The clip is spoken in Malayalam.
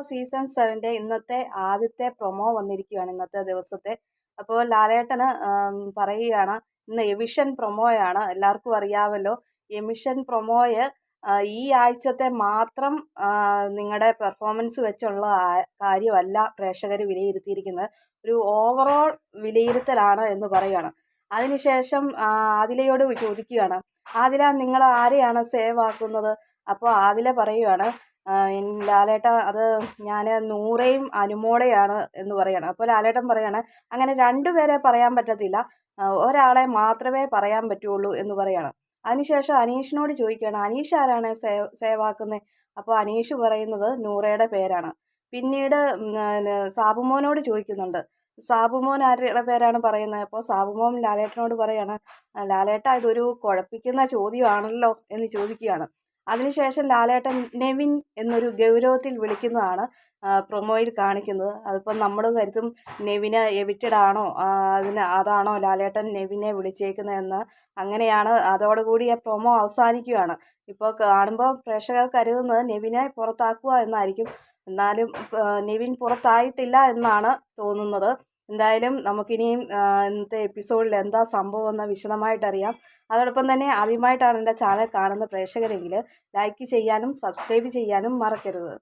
അപ്പോൾ സീസൺ സെവന്റെ ഇന്നത്തെ ആദ്യത്തെ പ്രൊമോ വന്നിരിക്കുകയാണ് ഇന്നത്തെ ദിവസത്തെ. അപ്പോൾ ലാലേട്ടന് പറയുകയാണ് ഇന്ന് എമിഷൻ പ്രൊമോയാണ് എല്ലാവർക്കും അറിയാമല്ലോ എമിഷൻ പ്രൊമോയ് ഈ ആഴ്ചത്തെ മാത്രം നിങ്ങളുടെ പെർഫോമൻസ് വെച്ചുള്ള കാര്യമല്ല പ്രേക്ഷകർ വിലയിരുത്തിയിരിക്കുന്നത്. ഒരു ഓവറോൾ വിലയിരുത്തലാണ് എന്ന് പറയുകയാണ്. അതിനുശേഷം ആദിലയോട് ചോദിക്കുകയാണ്. ആദില നിങ്ങൾ ആരെയാണ് സേവ് ആക്കുന്നത്? അപ്പോൾ ആദില പറയുകയാണ് ലാലേട്ട അത് ഞാൻ നൂറയും അനുമോളെയാണ് എന്ന് പറയാണ്. അപ്പോൾ ലാലേട്ടൻ പറയാണ് അങ്ങനെ രണ്ടുപേരെ പറയാൻ പറ്റത്തില്ല. ഒരാളെ മാത്രമേ പറയാൻ പറ്റുള്ളൂ എന്ന് പറയാണ്. അതിനുശേഷം അനീഷിനോട് ചോദിക്കുകയാണ് അനീഷ് ആരാണ് സേവ് സേവാക്കുന്നത് അപ്പോൾ അനീഷ് പറയുന്നത് നൂറയുടെ പേരാണ്. പിന്നീട് സാബുമോനോട് ചോദിക്കുന്നുണ്ട് സാബുമോൻ ആരുടെ പേരാണ് പറയുന്നത്? അപ്പോൾ സാബുമോൻ ലാലേട്ടനോട് പറയാണ് ലാലേട്ട ഇതൊരു കുഴപ്പിക്കുന്ന ചോദ്യമാണല്ലോ എന്ന് ചോദിക്കുകയാണ്. അതിനുശേഷം ലാലേട്ടൻ നെവിൻ എന്നൊരു ഗൗരവത്തിൽ വിളിക്കുന്നതാണ് പ്രൊമോയിൽ കാണിക്കുന്നത്. അതിപ്പം നമ്മൾ കരുതും നെവിന് എവിറ്റഡ് ആണോ അതിന് അതാണോ ലാലേട്ടൻ നെവിനെ വിളിച്ചേക്കുന്നതെന്ന് അങ്ങനെയാണ് അതോടുകൂടി ആ പ്രൊമോ അവസാനിക്കുകയാണ്. ഇപ്പോൾ കാണുമ്പോൾ പ്രേക്ഷകർ കരുതുന്നത് നെവിനെ പുറത്താക്കുക എന്നായിരിക്കും. എന്നാലും നെവിൻ പുറത്തായിട്ടില്ല എന്നാണ് തോന്നുന്നത്. എന്തായാലും നമുക്കിനിയും ഇന്നത്തെ എപ്പിസോഡിൽ എന്താ സംഭവം എന്ന് വിശദമായിട്ടറിയാം. അതോടൊപ്പം തന്നെ ആദ്യമായിട്ടാണ് എന്റെ ചാനൽ കാണുന്ന പ്രേക്ഷകരെങ്കിൽ ലൈക്ക് ചെയ്യാനും സബ്സ്ക്രൈബ് ചെയ്യാനും മറക്കരുത്.